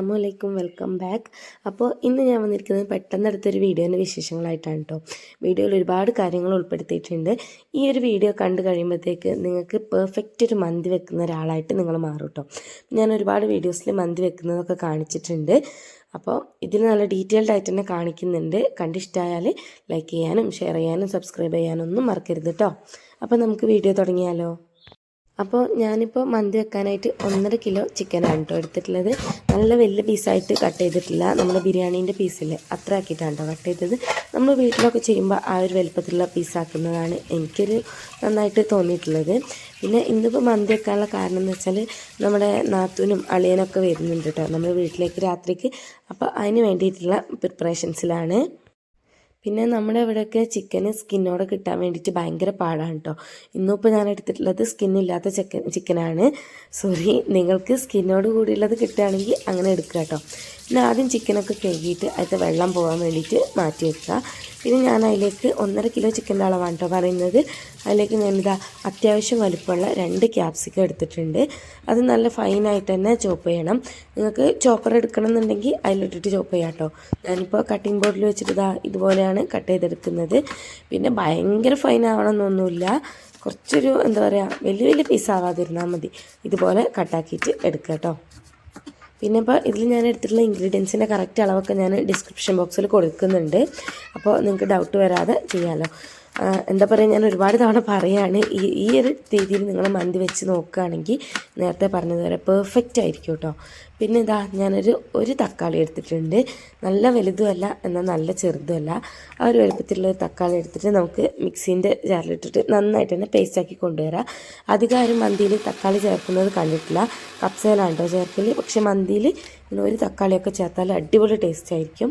Hi അസ്സാമു അലൈക്കും welcome back. അപ്പോൾ ഇന്ന് ഞാൻ വന്നിരിക്കുന്നത് പെട്ടെന്ന് അടുത്തൊരു വീഡിയോന്റെ വിശേഷങ്ങളായിട്ടാണ് കേട്ടോ വീഡിയോയിൽ ഒരുപാട് കാര്യങ്ങൾ ഉൾപ്പെടുത്തിയിട്ടുണ്ട്. ഈ ഒരു വീഡിയോ കണ്ടു കഴിയുമ്പോഴത്തേക്ക് നിങ്ങൾക്ക് പെർഫെക്റ്റ് ഒരു മന്തി വെക്കുന്ന ഒരാളായിട്ട് നിങ്ങൾ മാറും കേട്ടോ ഞാൻ ഒരുപാട് വീഡിയോസിൽ മന്തി വെക്കുന്നതൊക്കെ കാണിച്ചിട്ടുണ്ട്. അപ്പോൾ ഇതിൽ നല്ല ഡീറ്റെയിൽഡ് ആയിട്ട് തന്നെ കാണിക്കുന്നുണ്ട്. കണ്ടിഷ്ടമായാൽ ലൈക്ക് ചെയ്യാനും ഷെയർ ചെയ്യാനും സബ്സ്ക്രൈബ് ചെയ്യാനും ഒന്നും മറക്കരുത് കേട്ടോ അപ്പോൾ നമുക്ക് വീഡിയോ തുടങ്ങിയാലോ? അപ്പോൾ ഞാനിപ്പോൾ മന്തി വെക്കാനായിട്ട് ഒന്നര കിലോ ചിക്കനാണ് കേട്ടോ എടുത്തിട്ടുള്ളത്. നല്ല വലിയ പീസായിട്ട് കട്ട് ചെയ്തിട്ടില്ല. നമ്മുടെ ബിരിയാണീന്റെ പീസിൽ അത്ര ആക്കിയിട്ടാണ് കേട്ടോ കട്ട് ചെയ്തത്. നമ്മൾ വീട്ടിലൊക്കെ ചെയ്യുമ്പോൾ ആ ഒരു വലുപ്പത്തിലുള്ള പീസാക്കുന്നതാണ് എനിക്കൊരു നന്നായിട്ട് തോന്നിയിട്ടുള്ളത്. പിന്നെ ഇന്നിപ്പോൾ മന്തി വെക്കാനുള്ള കാരണം എന്ന് വെച്ചാൽ നമ്മുടെ നാത്തൂനും അളിയനൊക്കെ വരുന്നുണ്ട് കേട്ടോ നമ്മുടെ വീട്ടിലേക്ക് രാത്രിക്ക്. അപ്പോൾ അതിന് വേണ്ടിയിട്ടുള്ള പ്രിപ്പറേഷൻസിലാണ് പിന്നെ നമ്മുടെ ഇവിടെയൊക്കെ ചിക്കന് സ്കിന്നോടെ കിട്ടാൻ വേണ്ടിയിട്ട് ഭയങ്കര പാടാണ് കേട്ടോ ഇന്നിപ്പോൾ ഞാൻ എടുത്തിട്ടുള്ളത് സ്കിന്നില്ലാത്ത ചിക്കൻ ചിക്കനാണ് സോറി നിങ്ങൾക്ക് സ്കിന്നോട് കൂടിയുള്ളത് കിട്ടുകയാണെങ്കിൽ അങ്ങനെ എടുക്കുക കേട്ടോ പിന്നെ ആദ്യം ചിക്കനൊക്കെ കഴുകിയിട്ട് അതിന്റെ വെള്ളം പോകാൻ വേണ്ടിയിട്ട് മാറ്റി വെക്കുക. പിന്നെ ഞാൻ അതിലേക്ക് ഒന്നര കിലോ ചിക്കന്റെ അളവാണ് കേട്ടോ പറയുന്നത്. അതിലേക്ക് ഞാനിതാ അത്യാവശ്യം വലുപ്പമുള്ള രണ്ട് ക്യാപ്സിക്കം എടുത്തിട്ടുണ്ട്. അത് നല്ല ഫൈനായിട്ട് തന്നെ ചോപ്പ് ചെയ്യണം. നിങ്ങൾക്ക് ചോപ്പർ എടുക്കണം എന്നുണ്ടെങ്കിൽ അതിലിട്ടിട്ട് ചോപ്പ് ചെയ്യാം കേട്ടോ ഞാനിപ്പോൾ കട്ടിംഗ് ബോർഡിൽ വെച്ചിട്ട് ഇതാ ഇതുപോലെയാണ് കട്ട് ചെയ്തെടുക്കുന്നത്. പിന്നെ ഭയങ്കര ഫൈൻ ആവണമെന്നൊന്നുമില്ല. കുറച്ചൊരു എന്താ പറയുക വലിയ വലിയ പീസ് ആവാതിരുന്നാൽ മതി. ഇതുപോലെ കട്ടാക്കിയിട്ട് എടുക്കുക കേട്ടോ പിന്നെ ഇപ്പോൾ ഇതിൽ ഞാൻ എടുത്തിട്ടുള്ള ഇൻഗ്രീഡിയൻസിന്റെ കറക്റ്റ് അളവൊക്കെ ഞാൻ ഡിസ്ക്രിപ്ഷൻ ബോക്സിൽ കൊടുക്കുന്നുണ്ട്. അപ്പോൾ നിങ്ങൾക്ക് ഡൗട്ട് വരാതെ ചെയ്യാമല്ലോ എന്താ പറയുക ഞാൻ ഒരുപാട് തവണ പറയുകയാണ് ഈ ഈ ഒരു രീതിയിൽ നിങ്ങൾ മന്തി വെച്ച് നോക്കുകയാണെങ്കിൽ നേരത്തെ പറഞ്ഞതുപോലെ പെർഫെക്റ്റ് ആയിരിക്കും കേട്ടോ പിന്നെ ഇതാ ഞാനൊരു ഒരു തക്കാളി എടുത്തിട്ടുണ്ട്. നല്ല വലുതുമല്ല എന്നാൽ നല്ല ചെറുതുമല്ല. ആ ഒരു വലുപ്പത്തിലുള്ള തക്കാളി എടുത്തിട്ട് നമുക്ക് മിക്സീന്റെ ജാറിലിട്ടിട്ട് നന്നായിട്ട് തന്നെ പേസ്റ്റാക്കി കൊണ്ടുവരാം. അധികം ആരും മന്തിയിൽ തക്കാളി ചേർക്കുന്നത് കണ്ടിട്ടില്ല. കപ്സയിലാണ് കേട്ടോ ചേർക്കൽ പക്ഷേ മന്തിയിൽ ഇങ്ങനെ ഒരു തക്കാളിയൊക്കെ ചേർത്താൽ അടിപൊളി ടേസ്റ്റ് ആയിരിക്കും.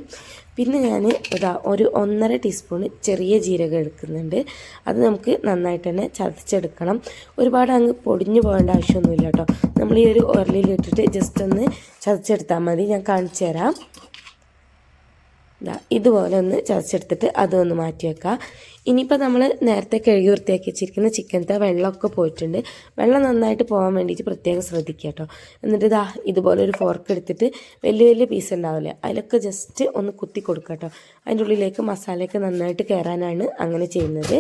പിന്നെ ഞാൻ ഇതാ ഒരു ഒന്നര ടീസ്പൂൺ ചെറിയ ജീരകം എടുക്കുന്നുണ്ട്. അത് നമുക്ക് നന്നായിട്ട് തന്നെ ചതച്ചെടുക്കണം. ഒരുപാട് അങ്ങ് പൊടിഞ്ഞു പോകേണ്ട ആവശ്യമൊന്നുമില്ല കേട്ടോ. നമ്മൾ ഈ ഒരു ഉരലിയിലിട്ടിട്ട് ജസ്റ്റ് ഒന്ന് ചതച്ചെടുത്താൽ മതി. ഞാൻ കാണിച്ചു തരാം ഇതുപോലെ ഒന്ന് ചതച്ചെടുത്തിട്ട് അതൊന്ന് മാറ്റി വെക്കുക ഇനിയിപ്പോൾ നമ്മൾ നേരത്തെ കഴുകി വൃത്തിയാക്കി വെച്ചിരിക്കുന്ന ചിക്കനത്തെ വെള്ളമൊക്കെ പോയിട്ടുണ്ട്. വെള്ളം നന്നായിട്ട് പോകാൻ വേണ്ടിയിട്ട് പ്രത്യേകം ശ്രദ്ധിക്കുക കേട്ടോ എന്നിട്ട് ഇതാ ഇതുപോലെ ഒരു ഫോർക്ക് എടുത്തിട്ട് വലിയ വലിയ പീസ് ഉണ്ടാവില്ലേ അതിലൊക്കെ ജസ്റ്റ് ഒന്ന് കുത്തി കൊടുക്കുക കേട്ടോ അതിന്റെ ഉള്ളിലേക്ക് മസാലയൊക്കെ നന്നായിട്ട് കയറാനാണ് അങ്ങനെ ചെയ്യുന്നത്.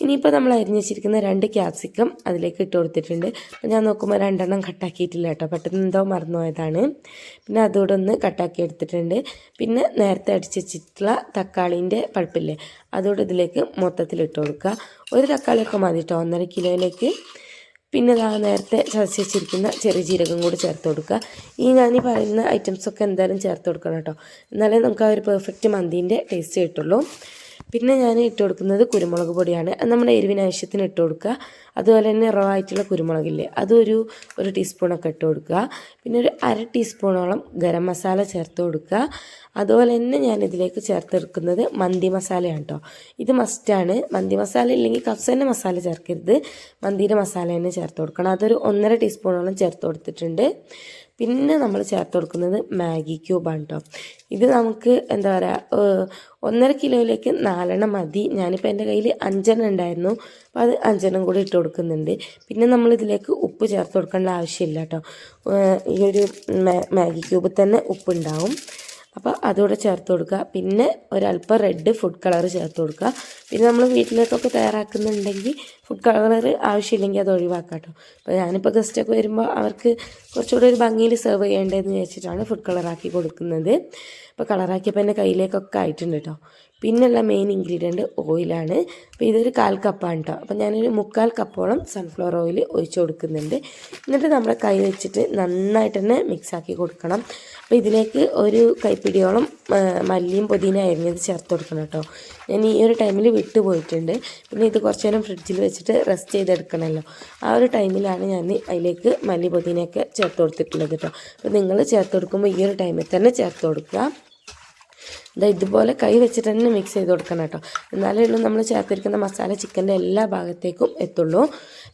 ഇനിയിപ്പോൾ നമ്മൾ അരിഞ്ഞ് വെച്ചിരിക്കുന്ന രണ്ട് ക്യാപ്സിക്കം അതിലേക്ക് ഇട്ട് കൊടുത്തിട്ടുണ്ട്. അപ്പോൾ ഞാൻ നോക്കുമ്പോൾ രണ്ടെണ്ണം കട്ടാക്കിയിട്ടില്ല കേട്ടോ. പെട്ടെന്ന് എന്തോ മറന്നുപോയതാണ് പിന്നെ അതുകൂടെ ഒന്ന് കട്ടാക്കി എടുത്തിട്ടുണ്ട്. പിന്നെ നേരത്തെ അടിച്ച് വെച്ചിട്ടുള്ള തക്കാളീന്റെ പഴുപ്പില്ലേ അതുകൂടെ ഇതിലേക്ക് മൊത്തത്തിൽ ഇട്ട് കൊടുക്കുക. ഒരു തക്കാളിയൊക്കെ മതി കേട്ടോ ഒന്നര കിലോയിലേക്ക്. പിന്നെ ഇതാ നേരത്തെ ചതച്ച് വെച്ചിരിക്കുന്ന ചെറിയ ജീരകം കൂടി ചേർത്ത് കൊടുക്കുക. ഈ ഞാൻ ഈ പറയുന്ന ഐറ്റംസൊക്കെ എന്തായാലും ചേർത്ത് കൊടുക്കണം കേട്ടോ. എന്നാലേ നമുക്ക് ആ ഒരു പെർഫെക്റ്റ് മന്തിന്റെ ടേസ്റ്റ് കിട്ടുള്ളൂ. പിന്നെ ഞാൻ ഇട്ട് കൊടുക്കുന്നത് കുരുമുളക് പൊടിയാണ്. അത് നമ്മുടെ എരിവിന് ആവശ്യത്തിന് ഇട്ട് കൊടുക്കുക. അതുപോലെ തന്നെ റോ ആയിട്ടുള്ള കുരുമുളകില്ലേ അതൊരു ഒരു ടീസ്പൂണൊക്കെ ഇട്ട് കൊടുക്കുക. പിന്നെ ഒരു അര ടീസ്പൂണോളം ഗരം മസാല ചേർത്ത് കൊടുക്കുക. അതുപോലെ തന്നെ ഞാൻ ഇതിലേക്ക് ചേർത്തെടുക്കുന്നത് മന്തി മസാലയാണ് കേട്ടോ ഇത് മസ്റ്റാണ് മന്തി മസാല ഇല്ലെങ്കിൽ കഫ്സേന്റെ മസാല ചേർക്കരുത്. മന്തിയുടെ മസാല തന്നെ ചേർത്ത് കൊടുക്കണം. അതൊരു ഒന്നര ടീസ്പൂണോളം ചേർത്ത് കൊടുത്തിട്ടുണ്ട്. പിന്നെ നമ്മൾ ചേർത്ത് കൊടുക്കുന്നത് മാഗി ക്യൂബാണ് കേട്ടോ ഇത് നമുക്ക് എന്താ പറയുക ഒന്നര കിലോയിലേക്ക് നാലെണ്ണം മതി. ഞാനിപ്പോൾ എന്റെ കയ്യിൽ അഞ്ചെണ്ണം ഉണ്ടായിരുന്നു. അപ്പോൾ അത് അഞ്ചെണ്ണം കൂടി ഇട്ട് കൊടുക്കുന്നുണ്ട്. പിന്നെ നമ്മളിതിലേക്ക് ഉപ്പ് ചേർത്ത് കൊടുക്കേണ്ട ആവശ്യമില്ല കേട്ടോ ഈ ഒരു മാഗി ക്യൂബിൽ തന്നെ ഉപ്പുണ്ടാവും അപ്പോൾ അതുകൂടെ ചേർത്ത് കൊടുക്കുക. പിന്നെ ഒരല്പം റെഡ് ഫുഡ് കളർ ചേർത്ത് കൊടുക്കുക. പിന്നെ നമ്മൾ വീട്ടിലേക്കൊക്കെ തയ്യാറാക്കുന്നുണ്ടെങ്കിൽ ഫുഡ് കളർ ആവശ്യമില്ലെങ്കിൽ അത് ഒഴിവാക്കാം കേട്ടോ അപ്പോൾ ഞാനിപ്പോൾ ഗസ്റ്റൊക്കെ വരുമ്പോൾ അവർക്ക് കുറച്ചുകൂടെ ഒരു ഭംഗിയിൽ സെർവ് ചെയ്യേണ്ടതെന്ന് വെച്ചിട്ടാണ് ഫുഡ് കളറാക്കി കൊടുക്കുന്നത്. അപ്പോൾ കളറാക്കിയപ്പോൾ എന്റെ കയ്യിലേക്കൊക്കെ ആയിട്ടുണ്ട് കേട്ടോ പിന്നെയുള്ള മെയിൻ ഇൻഗ്രീഡിയന്റ് ഓയിലാണ് അപ്പോൾ ഇതൊരു കാൽ കപ്പാണ് കേട്ടോ അപ്പോൾ ഞാനൊരു മുക്കാൽ കപ്പോളം സൺഫ്ലവർ ഓയിൽ ഒഴിച്ചു കൊടുക്കുന്നുണ്ട്. എന്നിട്ട് നമ്മുടെ കൈ വെച്ചിട്ട് നന്നായിട്ട് തന്നെ മിക്സാക്കി കൊടുക്കണം. അപ്പോൾ ഇതിലേക്ക് ഒരു കൈപ്പിടിയോളം മല്ലിയും പുതിന അരിഞ്ഞത് ചേർത്ത് കൊടുക്കണം കേട്ടോ ഞാൻ ഈ ഒരു ടൈമിൽ വിട്ടുപോയിട്ടുണ്ട് പിന്നെ ഇത് കുറച്ച് നേരം ഫ്രിഡ്ജിൽ വെച്ചിട്ട് റെസ്റ്റ് ചെയ്തെടുക്കണമല്ലോ ആ ഒരു ടൈമിലാണ് ഞാൻ അതിലേക്ക് മല്ലി പുതിനയൊക്കെ ചേർത്ത് കൊടുത്തിട്ടുള്ളത് കേട്ടോ അപ്പോൾ നിങ്ങൾ ചേർത്ത് കൊടുക്കുമ്പോൾ ഈ ഒരു ടൈമിൽ തന്നെ ചേർത്ത് കൊടുക്കുക. ഇതാ ഇതുപോലെ കൈ വെച്ചിട്ട് തന്നെ മിക്സ് ചെയ്ത് കൊടുക്കണം കേട്ടോ. എന്നാലേ ഉള്ളൂ നമ്മൾ ചേർത്തിരിക്കുന്ന മസാല ചിക്കന്റെ എല്ലാ ഭാഗത്തേക്കും എത്തുള്ളൂ.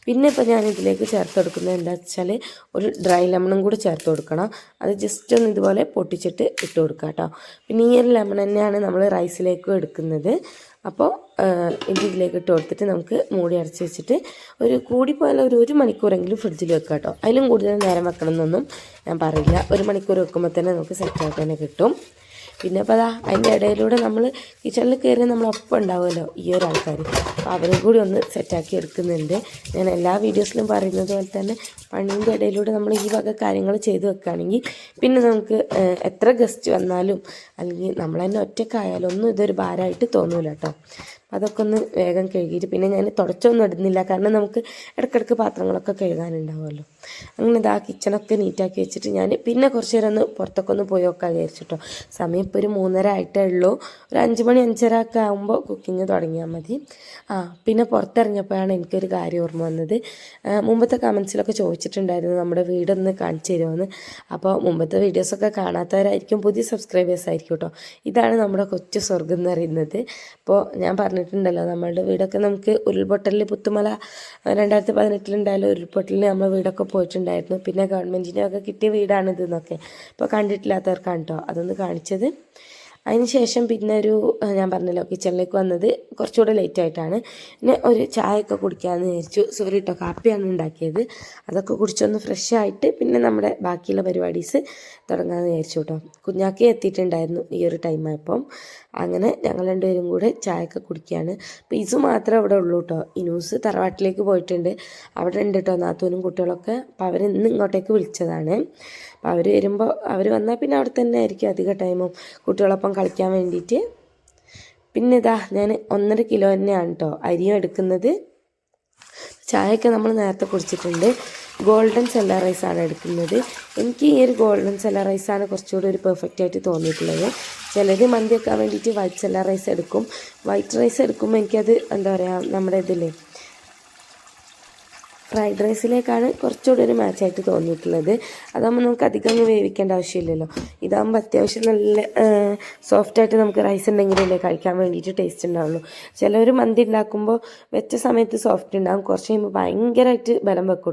പിന്നെ ഇപ്പോൾ ഞാൻ ഇതിലേക്ക് ചേർത്ത് കൊടുക്കുന്നത് എന്താ വെച്ചാൽ ഒരു ഡ്രൈ ലെമണും കൂടി ചേർത്ത് കൊടുക്കണം. അത് ജസ്റ്റ് ഒന്ന് ഇതുപോലെ പൊട്ടിച്ചിട്ട് ഇട്ട് കൊടുക്കുക കേട്ടോ. പിന്നെ ഈ ഒരു ലെമൺ തന്നെയാണ് നമ്മൾ റൈസിലേക്കും എടുക്കുന്നത്. അപ്പോൾ ഇത് ഇതിലേക്ക് ഇട്ട് കൊടുത്തിട്ട് നമുക്ക് മൂടി അടച്ച് വെച്ചിട്ട് ഒരു കൂടിപ്പോയാൽ ഒരു ഒരു മണിക്കൂറെങ്കിലും ഫ്രിഡ്ജിൽ വെക്കാം കേട്ടോ. അതിലും കൂടുതൽ നേരം വെക്കണം എന്നൊന്നും ഞാൻ പറയില്ല. ഒരു മണിക്കൂർ വെക്കുമ്പോൾ തന്നെ നമുക്ക് സെറ്റ് തന്നെ കിട്ടും. പിന്നെ അപ്പോൾ അതാ അതിന്റെ ഇടയിലൂടെ നമ്മൾ കിച്ചണിൽ കയറി നമ്മളൊപ്പം ഉണ്ടാവുമല്ലോ ഈ ഒരു ആൾക്കാർ അപ്പോൾ അവരും കൂടി ഒന്ന് സെറ്റാക്കി എടുക്കുന്നുണ്ട്. ഞാൻ എല്ലാ വീഡിയോസിലും പറയുന്നത് പോലെ തന്നെ പണീന്റെ ഇടയിലൂടെ നമ്മൾ ഈ വക കാര്യങ്ങൾ ചെയ്തു വെക്കുകയാണെങ്കിൽ പിന്നെ നമുക്ക് എത്ര ഗസ്റ്റ് വന്നാലും അല്ലെങ്കിൽ നമ്മൾ തന്നെ ഒറ്റക്കായാലും ഒന്നും ഇതൊരു ഭാരമായിട്ട് തോന്നൂല കേട്ടോ അതൊക്കെ ഒന്ന് വേഗം കഴുകിയിട്ട് പിന്നെ ഞാൻ തുടച്ചൊന്നും ഇടുന്നില്ല. കാരണം നമുക്ക് ഇടയ്ക്കിടയ്ക്ക് പാത്രങ്ങളൊക്കെ കഴുകാനുണ്ടാവുമല്ലോ. അങ്ങനെ ഇതാ കിച്ചണൊക്കെ നീറ്റാക്കി വെച്ചിട്ട് ഞാൻ പിന്നെ കുറച്ച് നേരം ഒന്ന് പുറത്തൊക്കെ ഒന്ന് പോയി നോക്കാൻ വിചാരിച്ചിട്ടോ സമയം ഇപ്പോൾ ഒരു മൂന്നര ആയിട്ടേ ഉള്ളൂ. ഒരു അഞ്ച് മണി അഞ്ചര ഒക്കെ ആകുമ്പോൾ കുക്കിങ് തുടങ്ങിയാൽ മതി. ആ പിന്നെ പുറത്തിറങ്ങിയപ്പോഴാണ് എനിക്കൊരു കാര്യം ഓർമ്മ വന്നത്. മുമ്പത്തെ കമൻസിലൊക്കെ ചോദിച്ചിട്ടുണ്ടായിരുന്നു നമ്മുടെ വീടൊന്ന് കാണിച്ചു തരുമെന്ന്. അപ്പോൾ മുമ്പത്തെ വീഡിയോസൊക്കെ കാണാത്തവരായിരിക്കും പുതിയ സബ്സ്ക്രൈബേഴ്സ് ആയിരിക്കും കേട്ടോ ഇതാണ് നമ്മുടെ കൊച്ചു സ്വർഗം എന്ന് പറയുന്നത്. അപ്പോൾ ഞാൻ പറഞ്ഞിട്ടുണ്ടല്ലോ നമ്മളുടെ വീടൊക്കെ നമുക്ക് ഉരുൾപൊട്ടലിൽ പുത്തുമല രണ്ടായിരത്തി പതിനെട്ടിലുണ്ടായാലും ഉരുൾപൊട്ടലിന് നമ്മൾ വീടൊക്കെ പോയിട്ടുണ്ടായിരുന്നു. പിന്നെ ഗവൺമെന്റിന്റെ ഒക്കെ കിട്ടിയ വീടാണിത് എന്നൊക്കെ. ഇപ്പോൾ കണ്ടിട്ടില്ലാത്തവർക്കാണ് കേട്ടോ അതൊന്ന് കാണിച്ചത്. ശേഷം പിന്നെ ഒരു ഞാൻ പറഞ്ഞല്ലോ കിച്ചണിലേക്ക് വന്നത് കുറച്ചുകൂടെ ലേറ്റ് ആയിട്ടാണ്. പിന്നെ ഒരു ചായയൊക്കെ കുടിക്കാമെന്ന് വിചാരിച്ചു. സോറി കേട്ടോ കാപ്പിയാണ് ഉണ്ടാക്കിയത്. അതൊക്കെ കുടിച്ചൊന്ന് ഫ്രഷ് ആയിട്ട് പിന്നെ നമ്മുടെ ബാക്കിയുള്ള പരിപാടീസ് തുടങ്ങാമെന്ന് വിചാരിച്ചു കേട്ടോ കുഞ്ഞാക്കി എത്തിയിട്ടുണ്ടായിരുന്നു ഈ ഒരു ടൈം ആയപ്പം. അങ്ങനെ ഞങ്ങൾ രണ്ടുപേരും കൂടെ ചായയൊക്കെ കുടിക്കുകയാണ്. അപ്പോൾ ഇസു മാത്രമേ അവിടെ ഉള്ളൂ കേട്ടോ. ഇനൂസ് തറവാട്ടിലേക്ക് പോയിട്ടുണ്ട്. അവിടെ ഉണ്ട് കേട്ടോ നാത്തൂനും കുട്ടികളൊക്കെ. അപ്പോൾ അവർ ഇന്ന് ഇങ്ങോട്ടേക്ക് വിളിച്ചതാണ്. അപ്പോൾ അവർ വരുമ്പോൾ അവർ വന്നാൽ പിന്നെ അവിടെ തന്നെ ആയിരിക്കും അധിക ടൈമും കുട്ടികളൊപ്പം കളിക്കാൻ വേണ്ടിയിട്ട്. പിന്നെ ഇതാ ഞാൻ ഒന്നര കിലോ തന്നെയാണ് കേട്ടോ അരിയും എടുക്കുന്നത്. ചായയൊക്കെ നമ്മൾ നേരത്തെ കുടിച്ചിട്ടുണ്ട്. ഗോൾഡൻ സെല്ല റൈസാണ് എടുക്കുന്നത്. എനിക്ക് ഈ ഒരു ഗോൾഡൻ സെല്ല റൈസാണ് കുറച്ചുകൂടി ഒരു പെർഫെക്റ്റ് ആയിട്ട് തോന്നിയിട്ടുള്ളത്. ചിലർ മന്തി വെക്കാൻ വേണ്ടിയിട്ട് വൈറ്റ് സെല്ല റൈസ് എടുക്കും. വൈറ്റ് റൈസ് എടുക്കുമ്പോൾ എനിക്കത് എന്താ പറയുക നമ്മുടെ ഇതില്ലേ ഫ്രൈഡ് റൈസിലേക്കാണ് കുറച്ചുകൂടി ഒരു മാച്ചായിട്ട് തോന്നിയിട്ടുള്ളത്. അതാകുമ്പോൾ നമുക്ക് അധികം വേവിക്കേണ്ട ആവശ്യമില്ലല്ലോ. ഇതാകുമ്പോൾ അത്യാവശ്യം നല്ല സോഫ്റ്റായിട്ട് നമുക്ക് റൈസ് ഉണ്ടെങ്കിലല്ലേ കഴിക്കാൻ വേണ്ടിയിട്ട് ടേസ്റ്റ് ഉണ്ടാവുള്ളൂ. ചിലർ മന്തി ഉണ്ടാക്കുമ്പോൾ വെച്ച സമയത്ത് സോഫ്റ്റ് ഉണ്ടാകും കുറച്ച് കഴിയുമ്പോൾ ഭയങ്കരമായിട്ട് ബലം വെക്കും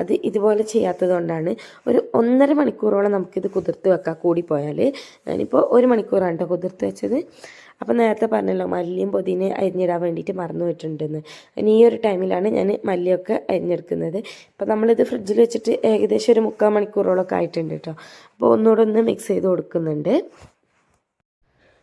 അത് ഇതുപോലെ ചെയ്യാത്തത് കൊണ്ടാണ് ഒരു ഒന്നര മണിക്കൂറോളം നമുക്കിത് കുതിർത്ത് വെക്കാം കൂടിപ്പോയാൽ ഞാനിപ്പോൾ ഒരു മണിക്കൂറാണ് കേട്ടോ കുതിർത്ത് വെച്ചത്. അപ്പോൾ നേരത്തെ പറഞ്ഞല്ലോ മല്ലിയും പൊതിനെ അരിഞ്ഞിടാൻ വേണ്ടിയിട്ട് മറന്നു പോയിട്ടുണ്ടെന്ന്. ഇനി ഈ ഒരു ടൈമിലാണ് ഞാൻ മല്ലിയൊക്കെ അരിഞ്ഞെടുക്കുന്നത്. അപ്പോൾ നമ്മളിത് ഫ്രിഡ്ജിൽ വെച്ചിട്ട് ഏകദേശം ഒരു മുക്കാൽ മണിക്കൂറോളമൊക്കെ ആയിട്ടുണ്ട് കേട്ടോ. അപ്പോൾ ഒന്നുകൂടെ ഒന്ന് മിക്സ് ചെയ്ത് കൊടുക്കുന്നുണ്ട്.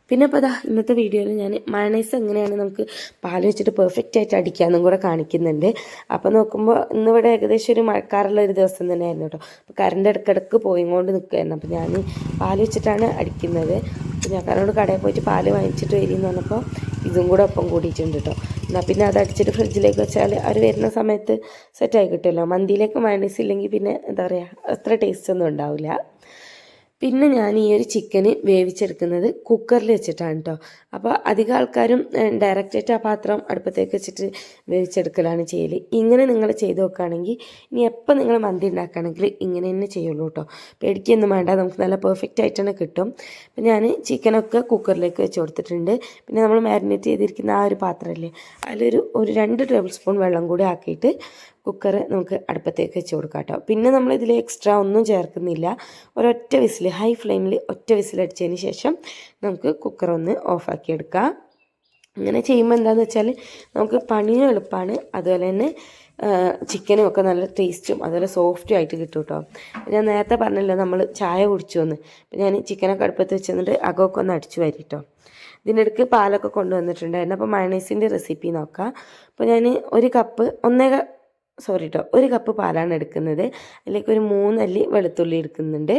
പിന്നെ അപ്പോൾ അതാ ഇന്നത്തെ വീഡിയോയിൽ ഞാൻ മയണൈസ് എങ്ങനെയാണ് നമുക്ക് പാൽ വെച്ചിട്ട് പെർഫെക്റ്റ് ആയിട്ട് അടിക്കാമെന്നും കൂടെ കാണിക്കുന്നുണ്ട്. അപ്പോൾ നോക്കുമ്പോൾ ഇന്നിവിടെ ഏകദേശം ഒരു മഴക്കാറുള്ള ഒരു ദിവസം തന്നെയായിരുന്നു കേട്ടോ. അപ്പോൾ കറണ്ട് ഇടയ്ക്കിടയ്ക്ക് പോയിക്കൊണ്ട് നിൽക്കുകയായിരുന്നു അപ്പോൾ ഞാൻ പാൽ വെച്ചിട്ടാണ് അടിക്കുന്നത്. ഞാൻ കാരണോട് കടയിൽ പോയിട്ട് പാൽ വാങ്ങിച്ചിട്ട് വരിയെന്ന് പറഞ്ഞപ്പോൾ ഇതും കൂടെ ഒപ്പം കൂടിയിട്ടുണ്ട് കേട്ടോ. എന്നാൽ പിന്നെ അത് അടിച്ചിട്ട് ഫ്രിഡ്ജിലേക്ക് വെച്ചാൽ അവർ വരുന്ന സമയത്ത് സെറ്റായി കിട്ടുമല്ലോ. മന്തിയിലേക്ക് മയണൈസ് ഇല്ലെങ്കിൽ പിന്നെ എന്താ പറയുക അത്ര ടേസ്റ്റ് ഒന്നും ഉണ്ടാവില്ല. പിന്നെ ഞാൻ ഈ ഒരു ചിക്കന് വേവിച്ചെടുക്കുന്നത് കുക്കറിൽ വെച്ചിട്ടാണ് കേട്ടോ അപ്പോൾ അധികം ആൾക്കാരും ഡയറക്റ്റായിട്ട് ആ പാത്രം അടുപ്പത്തേക്ക് വെച്ചിട്ട് വേവിച്ചെടുക്കലാണ് ചെയ്യൽ ഇങ്ങനെ നിങ്ങൾ ചെയ്ത് നോക്കുകയാണെങ്കിൽ ഇനി എപ്പോൾ നിങ്ങൾ മന്തി ഉണ്ടാക്കുകയാണെങ്കിൽ ഇങ്ങനെ തന്നെ ചെയ്യുള്ളൂ കേട്ടോ പേടിക്കൊന്നും വേണ്ട നമുക്ക് നല്ല പെർഫെക്റ്റ് ആയിട്ട് തന്നെ കിട്ടും. അപ്പം ഞാൻ ചിക്കനൊക്കെ കുക്കറിലേക്ക് വെച്ച് കൊടുത്തിട്ടുണ്ട്. പിന്നെ നമ്മൾ മാരിനേറ്റ് ചെയ്തിരിക്കുന്ന ആ ഒരു പാത്രമല്ലേ അതിലൊരു ഒരു രണ്ട് ടേബിൾ സ്പൂൺ വെള്ളം കൂടി ആക്കിയിട്ട് കുക്കർ നമുക്ക് അടുപ്പത്തേക്ക് വെച്ച് കൊടുക്കാം കേട്ടോ. പിന്നെ നമ്മൾ ഇതിൽ എക്സ്ട്രാ ഒന്നും ചേർക്കുന്നില്ല. ഒരൊറ്റ വിസിൽ ഹൈ ഫ്ലെയിമിൽ ഒറ്റ വിസിൽ അടിച്ചതിന് ശേഷം നമുക്ക് കുക്കർ ഒന്ന് ഓഫാക്കി എടുക്കാം. അങ്ങനെ ചെയ്യുമ്പോൾ എന്താണെന്ന് വെച്ചാൽ നമുക്ക് പണിയും എളുപ്പമാണ് അതുപോലെ തന്നെ ചിക്കനും ഒക്കെ നല്ല ടേസ്റ്റും അതുപോലെ സോഫ്റ്റും ആയിട്ട് കിട്ടും കേട്ടോ. ഞാൻ നേരത്തെ പറഞ്ഞല്ലോ നമ്മൾ ചായ കുടിച്ചു എന്ന്. അപ്പം ഞാൻ ചിക്കനൊക്കെ അടുപ്പത്ത് വെച്ച് തന്നിട്ട് അകമൊക്കെ ഒന്ന് അടിച്ചു വരി കേട്ടോ. ഇതിനിടയ്ക്ക് പാലൊക്കെ കൊണ്ടുവന്നിട്ടുണ്ടായിരുന്നു. അപ്പോൾ മയണൈസിന്റെ റെസിപ്പി നോക്കാം. അപ്പോൾ ഞാൻ ഒരു കപ്പ് ഒന്നേ സോറി കേട്ടോ ഒരു കപ്പ് പാലാണ് എടുക്കുന്നത്. അതിലേക്ക് ഒരു മൂന്നല്ലി വെളുത്തുള്ളി എടുക്കുന്നുണ്ട്.